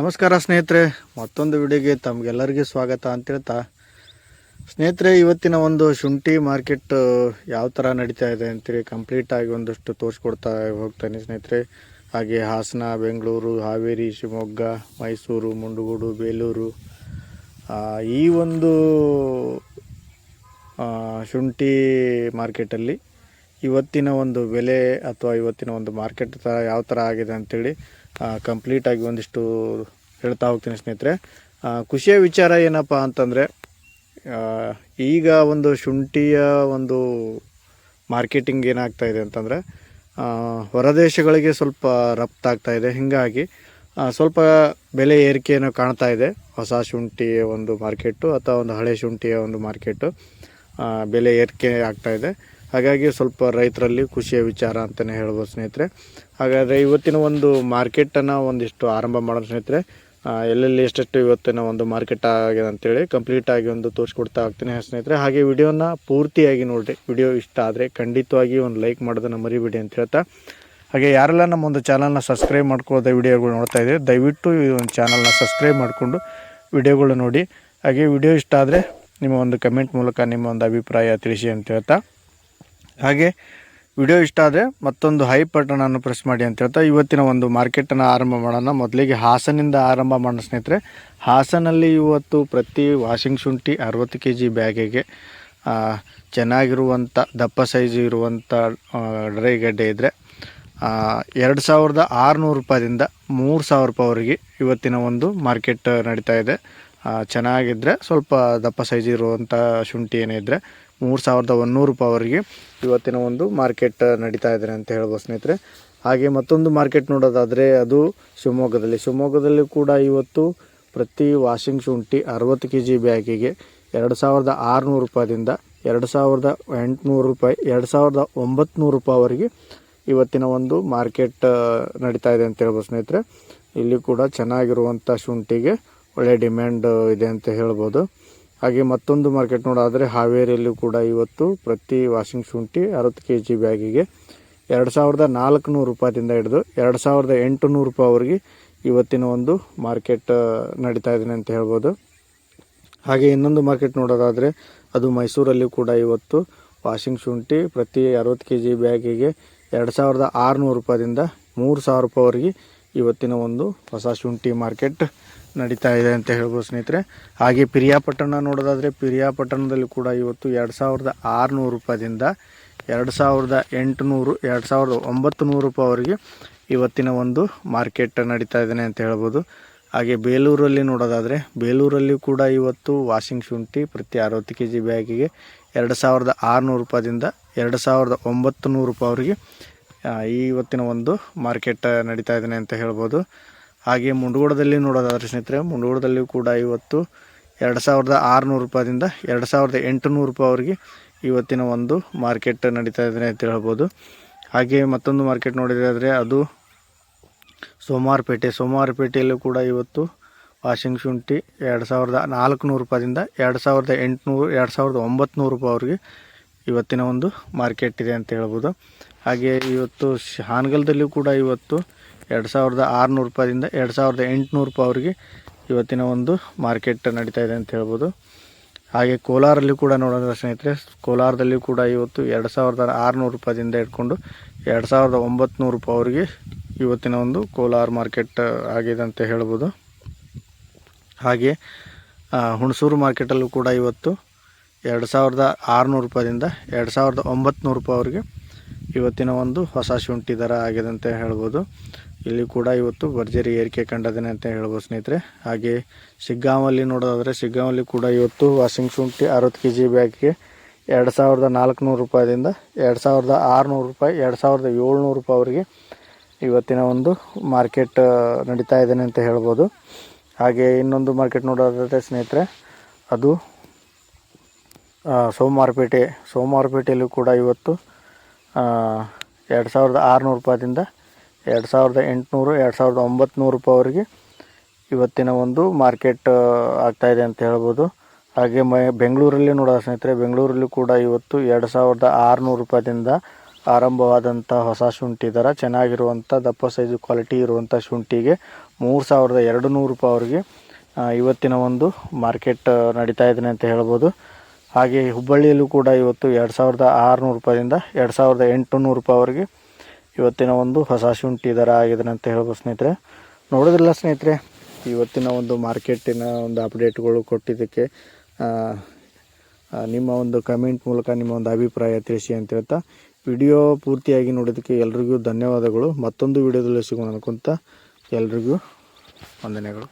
ನಮಸ್ಕಾರ ಸ್ನೇಹಿತರೆ, ಮತ್ತೊಂದು ವಿಡಿಯೋಗೆ ತಮಗೆಲ್ಲರಿಗೂ ಸ್ವಾಗತ ಅಂತ ಹೇಳ್ತಾ. ಸ್ನೇಹಿತರೆ, ಇವತ್ತಿನ ಒಂದು ಶುಂಠಿ ಮಾರ್ಕೆಟ್ ಯಾವ ಥರ ನಡೀತಾ ಇದೆ ಅಂತೇಳಿ ಕಂಪ್ಲೀಟಾಗಿ ಒಂದಷ್ಟು ತೋರಿಸ್ಕೊಡ್ತಾ ಹೋಗ್ತಾನೆ ಸ್ನೇಹಿತರೆ. ಹಾಗೆ ಹಾಸನ, ಬೆಂಗಳೂರು, ಹಾವೇರಿ, ಶಿವಮೊಗ್ಗ, ಮೈಸೂರು, ಮುಂಡಗೋಡು, ಬೇಲೂರು. ಈ ಒಂದು ಶುಂಠಿ ಮಾರ್ಕೆಟಲ್ಲಿ ಇವತ್ತಿನ ಒಂದು ಬೆಲೆ ಅಥವಾ ಇವತ್ತಿನ ಒಂದು ಮಾರ್ಕೆಟ್ ಥರ ಯಾವ ಥರ ಆಗಿದೆ ಅಂತೇಳಿ ಕಂಪ್ಲೀಟಾಗಿ ಒಂದಿಷ್ಟು ಹೇಳ್ತಾ ಹೋಗ್ತೀನಿ ಸ್ನೇಹಿತರೆ. ಖುಷಿಯ ವಿಚಾರ ಏನಪ್ಪ ಅಂತಂದರೆ ಈಗ ಒಂದು ಶುಂಠಿಯ ಒಂದು ಮಾರ್ಕೆಟಿಂಗ್ ಏನಾಗ್ತಾ ಇದೆ ಅಂತಂದರೆ ಹೊರದೇಶಗಳಿಗೆ ಸ್ವಲ್ಪ ರಫ್ತಾಗ್ತಾ ಇದೆ. ಹೀಗಾಗಿ ಸ್ವಲ್ಪ ಬೆಲೆ ಏರಿಕೆಯನ್ನು ಕಾಣ್ತಾ ಇದೆ. ಹೊಸ ಶುಂಠಿಯ ಒಂದು ಮಾರ್ಕೆಟು ಅಥವಾ ಒಂದು ಹಳೆ ಶುಂಠಿಯ ಒಂದು ಮಾರ್ಕೆಟು ಬೆಲೆ ಏರಿಕೆ ಆಗ್ತಾ ಇದೆ. ಹಾಗಾಗಿ ಸ್ವಲ್ಪ ರೈತರಲ್ಲಿ ಖುಷಿಯ ವಿಚಾರ ಅಂತಲೇ ಹೇಳ್ಬೋದು ಸ್ನೇಹಿತರೆ. ಹಾಗಾದರೆ ಇವತ್ತಿನ ಒಂದು ಮಾರ್ಕೆಟನ್ನು ಒಂದಿಷ್ಟು ಆರಂಭ ಮಾಡೋಣ ಸ್ನೇಹಿತರೆ. ಎಲ್ಲೆಲ್ಲಿ ಎಷ್ಟೆಷ್ಟು ಇವತ್ತಿನ ಒಂದು ಮಾರ್ಕೆಟ್ ಆಗಿದೆ ಅಂತೇಳಿ ಕಂಪ್ಲೀಟಾಗಿ ಒಂದು ತೋರಿಸ್ಕೊಡ್ತಾ ಹೋಗ್ತೀನಿ ಸ್ನೇಹಿತರೆ. ಹಾಗೆ ವಿಡಿಯೋನ ಪೂರ್ತಿಯಾಗಿ ನೋಡಿರಿ. ವಿಡಿಯೋ ಇಷ್ಟ ಆದರೆ ಖಂಡಿತವಾಗಿ ಒಂದು ಲೈಕ್ ಮಾಡೋದನ್ನು ಮರಿಬೇಡಿ ಅಂತ ಹೇಳ್ತಾ. ಹಾಗೆ ಯಾರೆಲ್ಲ ನಮ್ಮ ಒಂದು ಚಾನಲ್ನ ಸಬ್ಸ್ಕ್ರೈಬ್ ಮಾಡ್ಕೊಳ್ಳೋದ ವಿಡಿಯೋಗಳು ನೋಡ್ತಾ ಇದ್ದೀರಿ, ದಯವಿಟ್ಟು ಈ ಒಂದು ಚಾನಲ್ನ ಸಬ್ಸ್ಕ್ರೈಬ್ ಮಾಡಿಕೊಂಡು ವಿಡಿಯೋಗಳು ನೋಡಿ. ಹಾಗೆ ವಿಡಿಯೋ ಇಷ್ಟ ಆದರೆ ನಿಮ್ಮ ಒಂದು ಕಮೆಂಟ್ ಮೂಲಕ ನಿಮ್ಮ ಒಂದು ಅಭಿಪ್ರಾಯ ತಿಳಿಸಿ ಅಂತ ಹೇಳ್ತಾ. ಹಾಗೆ ವಿಡಿಯೋ ಇಷ್ಟ ಆದರೆ ಮತ್ತೊಂದು ಹೈ ಬಟನನ್ನು ಪ್ರೆಸ್ ಮಾಡಿ ಅಂತ ಹೇಳ್ತಾ ಇವತ್ತಿನ ಒಂದು ಮಾರ್ಕೆಟನ್ನು ಆರಂಭ ಮಾಡೋಣ. ಮೊದಲಿಗೆ ಹಾಸನಿಂದ ಆರಂಭ ಮಾಡೋಣ ಸ್ನೇಹಿತರೆ. ಹಾಸನಲ್ಲಿ ಇವತ್ತು ಪ್ರತಿ ವಾಷಿಂಗ್ ಶುಂಠಿ ಅರವತ್ತು ಕೆ ಜಿ ಬ್ಯಾಗಿಗೆ ಚೆನ್ನಾಗಿರುವಂಥ ದಪ್ಪ ಸೈಜ್ ಇರುವಂಥ ಡ್ರೈಗಡ್ಡೆ ಇದ್ದರೆ ಎರಡು ಸಾವಿರದ ಆರುನೂರು ರೂಪಾಯಿಂದ ಮೂರು ಸಾವಿರ ರೂಪಾಯಿವರೆಗೆ ಇವತ್ತಿನ ಒಂದು ಮಾರ್ಕೆಟ್ ನಡೀತಾ ಇದೆ. ಚೆನ್ನಾಗಿದ್ದರೆ ಸ್ವಲ್ಪ ದಪ್ಪ ಸೈಜ್ ಇರುವಂಥ ಶುಂಠಿ ಏನೇ ಇದ್ದರೆ ಮೂರು ಸಾವಿರದ ಒಂದೂರು ರೂಪಾಯಿವರೆಗೆ ಇವತ್ತಿನ ಒಂದು ಮಾರ್ಕೆಟ್ ನಡೀತಾ ಇದೆ ಅಂತ ಹೇಳ್ಬೋದು ಸ್ನೇಹಿತರೆ. ಹಾಗೆ ಮತ್ತೊಂದು ಮಾರ್ಕೆಟ್ ನೋಡೋದಾದರೆ ಅದು ಶಿವಮೊಗ್ಗದಲ್ಲಿ. ಶಿವಮೊಗ್ಗದಲ್ಲಿ ಕೂಡ ಇವತ್ತು ಪ್ರತಿ ವಾಷಿಂಗ್ ಶುಂಠಿ ಅರವತ್ತು ಕೆ ಜಿ ಬ್ಯಾಗಿಗೆ ಎರಡು ಸಾವಿರದ ಆರುನೂರು ರೂಪಾಯಿಂದ ಎರಡು ಸಾವಿರದ ಎಂಟುನೂರು ರೂಪಾಯಿ, ಎರಡು ಸಾವಿರದ ಒಂಬತ್ತು ರೂಪಾಯಿವರೆಗೆ ಇವತ್ತಿನ ಒಂದು ಮಾರ್ಕೆಟ್ ನಡೀತಾ ಇದೆ ಅಂತ ಹೇಳ್ಬೋದು ಸ್ನೇಹಿತರೆ. ಇಲ್ಲಿ ಕೂಡ ಚೆನ್ನಾಗಿರುವಂಥ ಶುಂಠಿಗೆ ಒಳ್ಳೆಯ ಡಿಮ್ಯಾಂಡ್ ಇದೆ ಅಂತ ಹೇಳ್ಬೋದು. ಹಾಗೆ ಮತ್ತೊಂದು ಮಾರ್ಕೆಟ್ ನೋಡಾದರೆ ಹಾವೇರಿಯಲ್ಲಿ ಕೂಡ ಇವತ್ತು ಪ್ರತಿ ವಾಷಿಂಗ್ ಶುಂಠಿ ಅರವತ್ತು ಕೆ ಜಿ ಬ್ಯಾಗಿಗೆ ಎರಡು ಸಾವಿರದ ನಾಲ್ಕುನೂರು ರೂಪಾಯಿಂದ ಹಿಡಿದು ಎರಡು ಸಾವಿರದ ಎಂಟುನೂರು ರೂಪಾಯಿವರೆಗೆ ಇವತ್ತಿನ ಒಂದು ಮಾರ್ಕೆಟ್ ನಡೀತಾ ಇದೆ ಅಂತ ಹೇಳ್ಬೋದು. ಹಾಗೆ ಇನ್ನೊಂದು ಮಾರ್ಕೆಟ್ ನೋಡೋದಾದರೆ ಅದು ಮೈಸೂರಲ್ಲಿ ಕೂಡ ಇವತ್ತು ವಾಷಿಂಗ್ ಶುಂಠಿ ಪ್ರತಿ ಅರವತ್ತು ಕೆ ಜಿ ಬ್ಯಾಗಿಗೆ ಎರಡು ಸಾವಿರದ ಆರುನೂರು ರೂಪಾಯಿಂದ ಮೂರು ಸಾವಿರ ರೂಪಾಯಿವರೆಗೆ ಇವತ್ತಿನ ಒಂದು ಹೊಸ ಶುಂಠಿ ಮಾರ್ಕೆಟ್ ನಡೀತಾ ಇದೆ ಅಂತ ಹೇಳ್ಬೋದು ಸ್ನೇಹಿತರೆ. ಹಾಗೆ ಪಿರಿಯಾಪಟ್ಟಣ ನೋಡೋದಾದರೆ ಪಿರಿಯಾಪಟ್ಟಣದಲ್ಲಿ ಕೂಡ ಇವತ್ತು ಎರಡು ಸಾವಿರದ ಆರುನೂರು ರೂಪಾಯಿಂದ ಎರಡು ಸಾವಿರದ ಎಂಟುನೂರು, ಎರಡು ಸಾವಿರದ ಒಂಬತ್ತು ನೂರು ರೂಪಾಯಿವರೆಗೆ ಇವತ್ತಿನ ಒಂದು ಮಾರ್ಕೆಟ್ ನಡೀತಾ ಇದ್ದಾನೆ ಅಂತ ಹೇಳ್ಬೋದು. ಹಾಗೆ ಬೇಲೂರಲ್ಲಿ ನೋಡೋದಾದರೆ ಬೇಲೂರಲ್ಲಿ ಕೂಡ ಇವತ್ತು ವಾಷಿಂಗ್ ಶುಂಠಿ ಪ್ರತಿ ಅರವತ್ತು ಕೆ ಜಿ ಬ್ಯಾಗಿಗೆ ಎರಡು ಸಾವಿರದ ಆರುನೂರು ರೂಪಾಯಿಂದ ಎರಡು ಸಾವಿರದ ಒಂಬತ್ತು ನೂರು ರೂಪಾಯಿವರೆಗೆ ಈ ಇವತ್ತಿನ ಒಂದು ಮಾರ್ಕೆಟ್ ನಡೀತಾ ಇದ್ದಾನೆ ಅಂತ ಹೇಳ್ಬೋದು. ಹಾಗೆ ಮುಂಡಗೋಡದಲ್ಲಿ ನೋಡೋದಾದ್ರೆ ಸ್ನೇಹಿತರೆ ಮುಂಡಗೋಡದಲ್ಲಿ ಕೂಡ ಇವತ್ತು ಎರಡು ಸಾವಿರದ ಆರುನೂರು ರೂಪಾಯಿಂದ ಎರಡು ಸಾವಿರದ ಎಂಟುನೂರು ರೂಪಾಯಿವರೆಗೆ ಇವತ್ತಿನ ಒಂದು ಮಾರ್ಕೆಟ್ ನಡೀತಾ ಇದೆ ಅಂತ ಹೇಳ್ಬೋದು. ಹಾಗೆ ಮತ್ತೊಂದು ಮಾರ್ಕೆಟ್ ನೋಡಿದರೆ ಅದು ಸೋಮವಾರಪೇಟೆ. ಸೋಮವಾರಪೇಟೆಯಲ್ಲೂ ಕೂಡ ಇವತ್ತು ವಾಷಿಂಗ್ ಶುಂಠಿ ಎರಡು ಸಾವಿರದ ನಾಲ್ಕುನೂರು ರೂಪಾಯಿಂದ ಎರಡು ಸಾವಿರದ ಎಂಟುನೂರು, ಎರಡು ಸಾವಿರದ ಒಂಬತ್ತು ರೂಪಾಯಿವರೆಗೆ ಇವತ್ತಿನ ಒಂದು ಮಾರ್ಕೆಟ್ ಇದೆ ಅಂತ ಹೇಳ್ಬೋದು. ಹಾಗೆ ಇವತ್ತು ಹಾನಗಲ್ದಲ್ಲಿ ಕೂಡ ಇವತ್ತು ಎರಡು ಸಾವಿರದ ಆರುನೂರು ರೂಪಾಯಿಂದ ಎರಡು ಸಾವಿರದ ಎಂಟುನೂರು ರೂಪಾಯಿವರೆಗೆ ಇವತ್ತಿನ ಒಂದು ಮಾರ್ಕೆಟ್ ನಡೀತಾ ಇದೆ ಅಂತ ಹೇಳ್ಬೋದು. ಹಾಗೆ ಕೋಲಾರಲ್ಲಿ ಕೂಡ ನೋಡೋದ್ರ ಸ್ನೇಹಿತರೆ ಕೋಲಾರದಲ್ಲಿ ಕೂಡ ಇವತ್ತು ಎರಡು ಸಾವಿರದ ಆರುನೂರು ರೂಪಾಯಿಂದ ಹಿಡ್ಕೊಂಡು ಎರಡು ಸಾವಿರದ ಒಂಬತ್ತು ನೂರು ರೂಪಾಯಿವರೆಗೆ ಇವತ್ತಿನ ಒಂದು ಕೋಲಾರ ಮಾರ್ಕೆಟ್ ಆಗಿದೆ ಅಂತ ಹೇಳ್ಬೋದು. ಹಾಗೆ ಹುಣಸೂರು ಮಾರ್ಕೆಟಲ್ಲೂ ಕೂಡ ಇವತ್ತು ಎರಡು ಸಾವಿರದ ಆರುನೂರು ರೂಪಾಯಿಂದ ಎರಡು ಸಾವಿರದ ಒಂಬತ್ತು ನೂರು ರೂಪಾಯಿವರೆಗೆ ಇವತ್ತಿನ ಒಂದು ಹೊಸ ಶುಂಠಿ ದರ ಆಗಿದೆ ಅಂತ ಹೇಳ್ಬೋದು. ಇಲ್ಲಿ ಕೂಡ ಇವತ್ತು ಭರ್ಜರಿ ಏರಿಕೆ ಕಂಡದೇನೆ ಅಂತ ಹೇಳ್ಬೋದು ಸ್ನೇಹಿತರೆ. ಹಾಗೆ ಶಿಗ್ಗಾಂವಲ್ಲಿ ನೋಡೋದಾದರೆ ಶಿಗ್ಗಾಂವಲ್ಲಿ ಕೂಡ ಇವತ್ತು ವಾಷಿಂಗ್ ಶುಂಠಿ ಅರವತ್ತು ಕೆ ಜಿ ಬ್ಯಾಗ್ಗೆ ಎರಡು ಸಾವಿರದ ನಾಲ್ಕುನೂರು ರೂಪಾಯಿಂದ ಎರಡು ಸಾವಿರದ ಆರುನೂರು ರೂಪಾಯಿ, ಎರಡು ಸಾವಿರದ ಏಳ್ನೂರು ರೂಪಾಯಿವರೆಗೆ ಇವತ್ತಿನ ಒಂದು ಮಾರ್ಕೆಟ್ ನಡೀತಾ ಇದ್ದೇನೆ ಅಂತ ಹೇಳ್ಬೋದು. ಹಾಗೆ ಇನ್ನೊಂದು ಮಾರ್ಕೆಟ್ ನೋಡೋದಾದರೆ ಸ್ನೇಹಿತರೆ, ಅದು ಸೋಮವಾರಪೇಟೆ. ಸೋಮವಾರಪೇಟೆಯಲ್ಲೂ ಕೂಡ ಇವತ್ತು ಎರಡು ಸಾವಿರದ ಆರುನೂರು ರೂಪಾಯಿಂದ ಎರಡು ಸಾವಿರದ ಎಂಟುನೂರು, ಎರಡು ಸಾವಿರದ ಒಂಬತ್ತು ನೂರು ರೂಪಾಯಿವರೆಗೆ ಇವತ್ತಿನ ಒಂದು ಮಾರ್ಕೆಟ್ ಆಗ್ತಾಯಿದೆ ಅಂತ ಹೇಳ್ಬೋದು. ಹಾಗೆ ಮೈ ಬೆಂಗಳೂರಲ್ಲಿ ನೋಡೋ ಸ್ನೇಹಿತರೆ, ಬೆಂಗಳೂರಲ್ಲಿ ಕೂಡ ಇವತ್ತು ಎರಡು ಸಾವಿರದ ಆರುನೂರು ರೂಪಾಯಿಂದ ಆರಂಭವಾದಂಥ ಹೊಸ ಶುಂಠಿ ದರ ಚೆನ್ನಾಗಿರುವಂಥ ದಪ್ಪ ಸೈಜು ಕ್ವಾಲಿಟಿ ಇರುವಂಥ ಶುಂಠಿಗೆ ಮೂರು ಸಾವಿರದ ಎರಡು ನೂರು ರೂಪಾಯಿವರೆಗೆ ಇವತ್ತಿನ ಒಂದು ಮಾರ್ಕೆಟ್ ನಡೀತಾ ಇದೆ ಅಂತ ಹೇಳ್ಬೋದು. ಹಾಗೆ ಹುಬ್ಬಳ್ಳಿಯಲ್ಲೂ ಕೂಡ ಇವತ್ತು ಎರಡು ಸಾವಿರದ ಆರುನೂರು ರೂಪಾಯಿಂದ ಎರಡು ಸಾವಿರದ ಎಂಟುನೂರು ರೂಪಾಯಿವರೆಗೆ ಇವತ್ತಿನ ಒಂದು ಹೊಸ ಶುಂಠಿ ದರ ಆಗಿದೆ ಅಂತ ಹೇಳ್ಬೋದು ಸ್ನೇಹಿತರೆ. ನೋಡೋದಿಲ್ಲ ಸ್ನೇಹಿತರೆ, ಇವತ್ತಿನ ಒಂದು ಮಾರ್ಕೆಟಿನ ಒಂದು ಅಪ್ಡೇಟ್ಗಳು ಕೊಟ್ಟಿದ್ದಕ್ಕೆ ನಿಮ್ಮ ಒಂದು ಕಮೆಂಟ್ ಮೂಲಕ ನಿಮ್ಮ ಒಂದು ಅಭಿಪ್ರಾಯ ತಿಳಿಸಿ ಅಂತ ಹೇಳ್ತಾ, ವಿಡಿಯೋ ಪೂರ್ತಿಯಾಗಿ ನೋಡೋದಕ್ಕೆ ಎಲ್ರಿಗೂ ಧನ್ಯವಾದಗಳು. ಮತ್ತೊಂದು ವಿಡಿಯೋದಲ್ಲಿ ಸಿಗೋಣ ಅನ್ಕೊಂತ ಎಲ್ರಿಗೂ ವಂದನೆಗಳು.